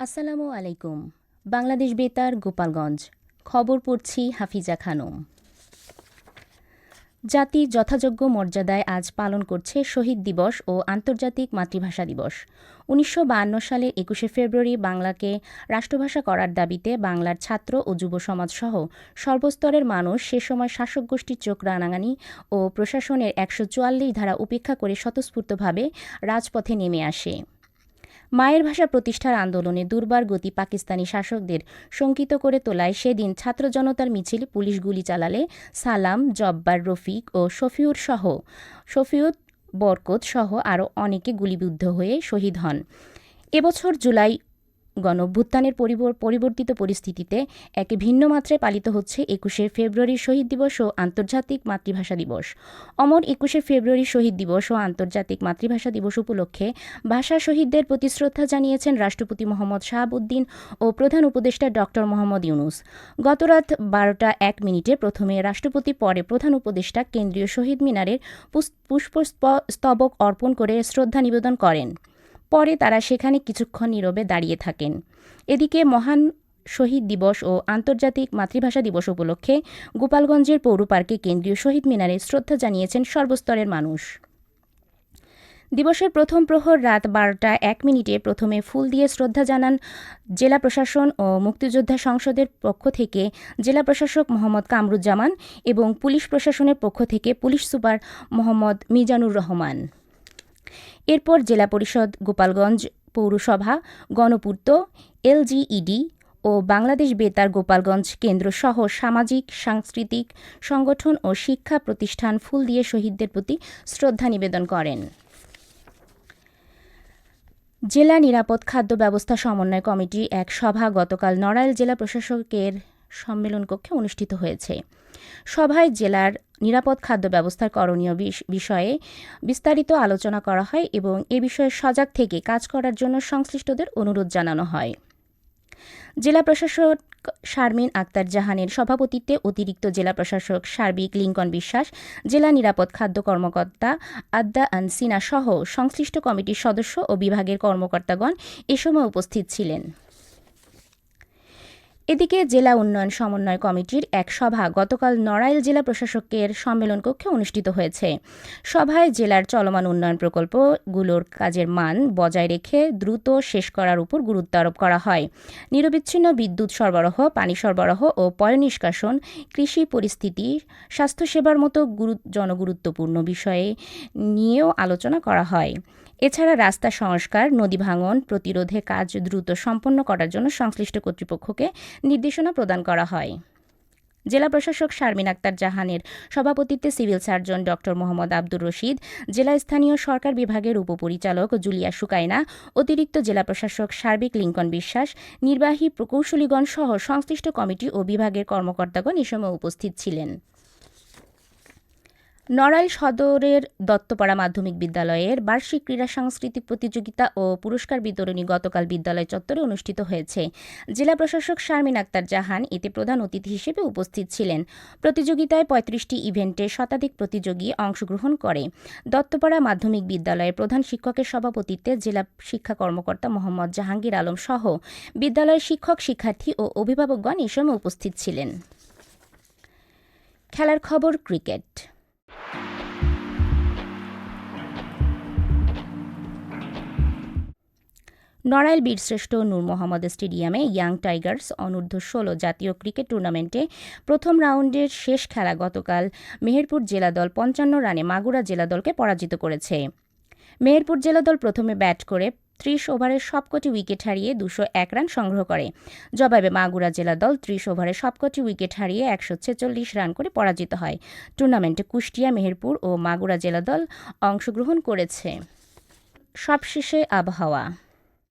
আসসালামু আলাইকুম। বাংলাদেশ বেতার, গোপালগঞ্জ। খবর পড়ছি হাফিজা খানম। জাতি যথাযোগ্য মর্যাদায় আজ পালন করছে শহীদ দিবস ও আন্তর্জাতিক মাতৃভাষা দিবস। উনিশশো সালের একুশে ফেব্রুয়ারি বাংলাকে রাষ্ট্রভাষা করার দাবিতে বাংলার ছাত্র ও যুব সমাজসহ সর্বস্তরের মানুষ সে সময় শাসক গোষ্ঠীর চোখ রানাঙানি ও প্রশাসনের একশো চুয়াল্লিশ ধারা উপেক্ষা করে স্বতঃস্ফূর্তভাবে রাজপথে নেমে আসে। মায়ের ভাষা প্রতিষ্ঠার আন্দোলনে দুর্বার গতি পাকিস্তানি শাসকদের শঙ্কিত করে তোলায় সেদিন ছাত্র জনতার মিছিল পুলিশ গুলি চালালে সালাম, জব্বার রফিক ও শফিউর সহ শফিউত বরকত সহ আরও অনেকে গুলিবিদ্ধ হয়ে শহীদ হন। এবছর জুলাই গণভ্যুত্থানের পরিবর্তিত পরিস্থিতিতে একে ভিন্ন মাত্রায় পালিত হচ্ছে একুশে ফেব্রুয়ারি শহীদ দিবস ও আন্তর্জাতিক মাতৃভাষা দিবস। অমর একুশে ফেব্রুয়ারি শহীদ দিবস ও আন্তর্জাতিক মাতৃভাষা দিবস উপলক্ষে ভাষা শহীদদের প্রতি শ্রদ্ধা জানিয়েছেন রাষ্ট্রপতি মোহাম্মদ শাহাবুদ্দিন ও প্রধান উপদেষ্টা ড মোহাম্মদ ইউনুস। গতরাত বারোটা এক মিনিটে প্রথমে রাষ্ট্রপতি, পরে প্রধান উপদেষ্টা কেন্দ্রীয় শহীদ মিনারের পুষ্পস্তবক অর্পণ করে শ্রদ্ধা নিবেদন করেন। পরে তারা সেখানে কিছুক্ষণ নীরবে দাঁড়িয়ে থাকেন। এদিকে মহান শহীদ দিবস ও আন্তর্জাতিক মাতৃভাষা দিবস উপলক্ষে গোপালগঞ্জের পৌর পার্কে কেন্দ্রীয় শহীদ মিনারে শ্রদ্ধা জানিয়েছেন সর্বস্তরের মানুষ। দিবসের প্রথম প্রহর রাত বারোটা এক মিনিটে প্রথমে ফুল দিয়ে শ্রদ্ধা জানান জেলা প্রশাসন ও মুক্তিযোদ্ধা সংসদের পক্ষ থেকে জেলা প্রশাসক মোহাম্মদ কামরুজ্জামান এবং পুলিশ প্রশাসনের পক্ষ থেকে পুলিশ সুপার মোহাম্মদ মিজানুর রহমান। এরপর জেলা পরিষদ, গোপালগঞ্জ পৌরসভা, গণপূর্ত, এলজিইডি ও বাংলাদেশ বেতার গোপালগঞ্জ কেন্দ্র সহ সামাজিক, সাংস্কৃতিক সংগঠন ও শিক্ষা প্রতিষ্ঠান ফুল দিয়ে শহীদদের প্রতি শ্রদ্ধা নিবেদন করেন। জেলা নিরাপদ খাদ্য ব্যবস্থা সমন্বয় কমিটির এক সভা গতকাল নড়াইল জেলা প্রশাসকের সম্মেলন কক্ষে অনুষ্ঠিত হয়েছে। সভায় জেলার নিরাপদ খাদ্য ব্যবস্থার করণীয় বিষয়ে বিস্তারিত আলোচনা করা হয় এবং এ বিষয়ে সজাগ থেকে কাজ করার জন্য সংশ্লিষ্টদের অনুরোধ জানানো হয়। জেলা প্রশাসক শারমিন আক্তার জাহানের সভাপতিত্বে অতিরিক্ত জেলা প্রশাসক সার্বিক লিঙ্কন বিশ্বাস, জেলা নিরাপদ খাদ্য কর্মকর্তা আদ্দা আনসিনা সহ সংশ্লিষ্ট কমিটির সদস্য ও বিভাগের কর্মকর্তাগণ এ সময় উপস্থিত ছিলেন। এদিকে জেলা উন্নয়ন সমন্বয় কমিটির এক সভা গতকাল নড়াইল জেলা প্রশাসকের সম্মেলন কক্ষে অনুষ্ঠিত হয়েছে। সভায় জেলার চলমান উন্নয়ন প্রকল্পগুলোর কাজের মান বজায় রেখে দ্রুত শেষ করার উপর গুরুত্ব আরোপ করা হয়। নিরবিচ্ছিন্ন বিদ্যুৎ সরবরাহ, পানি সরবরাহ ও পয় নিষ্কাশন, কৃষি পরিস্থিতি, স্বাস্থ্যসেবার মতো জনগুরুত্বপূর্ণ বিষয়ে নিয়েও আলোচনা করা হয়। এছাড়া রাস্তা সংস্কার, নদী ভাঙন, প্রতিরোধে কাজ দ্রুত সম্পন্ন করার জন্য সংশ্লিষ্ট কর্তৃপক্ষকে নির্দেশনা প্রদান করা হয়। জেলা প্রশাসক শারমিন আক্তার জাহানের সভাপতিত্বে সিভিল সার্জন ড. মোহাম্মদ আব্দুর রশিদ, জেলা স্থানীয় সরকার বিভাগের উপপরিচালক জুলিয়া সুকাইনা, অতিরিক্ত জেলা প্রশাসক সার্বিক লিঙ্কন বিশ্বাস, নির্বাহী প্রকৌশলীগণ সহ সংশ্লিষ্ট কমিটি ও বিভাগের কর্মকর্তাগণ এ সময় উপস্থিত ছিলেন। নড়াইল সদরের দত্তপাড়া মাধ্যমিক বিদ্যালয়ের বার্ষিক ক্রীড়া সাংস্কৃতিক প্রতিযোগিতা ও পুরস্কার বিতরণী গতকাল বিদ্যালয় চত্বরে অনুষ্ঠিত হয়েছে। জেলা প্রশাসক শারমিন আক্তার জাহান এতে প্রধান অতিথি হিসেবে উপস্থিত ছিলেন। প্রতিযোগিতায় পঁয়ত্রিশটি ইভেন্টে শতাধিক প্রতিযোগী অংশগ্রহণ করে। দত্তপাড়া মাধ্যমিক বিদ্যালয়ের প্রধান শিক্ষকের সভাপতিত্বে জেলা শিক্ষা কর্মকর্তা মোহাম্মদ জাহাঙ্গীর আলম সহ বিদ্যালয়ের শিক্ষক, শিক্ষার্থী ও অভিভাবকগণ এ সময় উপস্থিত ছিলেন। খেলার খবর, ক্রিকেট। নড়াইল বীরশ্রেষ্ঠ নূর মোহাম্মদ স্টেডিয়ামে ইয়াং টাইগার্স অনূর্ধ্ব ষোলো জাতীয় ক্রিকেট টুর্নামেন্টে প্রথম রাউন্ডের শেষ খেলা গতকাল মেহেরপুর জেলা দল পঞ্চান্ন রানে মাগুরা জেলা দলকে পরাজিত করেছে। মেহেরপুর জেলা দল প্রথমে ব্যাট করে ত্রিশ ওভারের সবকটি উইকেট হারিয়ে দুশো এক রান সংগ্রহ করে। জবাবে মাগুরা জেলা দল ত্রিশ ওভারে সবকটি উইকেট হারিয়ে একশো ছেচল্লিশ রান করে পরাজিত হয়। টুর্নামেন্টে কুষ্টিয়া, মেহেরপুর ও মাগুরা জেলা দল অংশগ্রহণ করেছে। সবশেষে আবহাওয়া।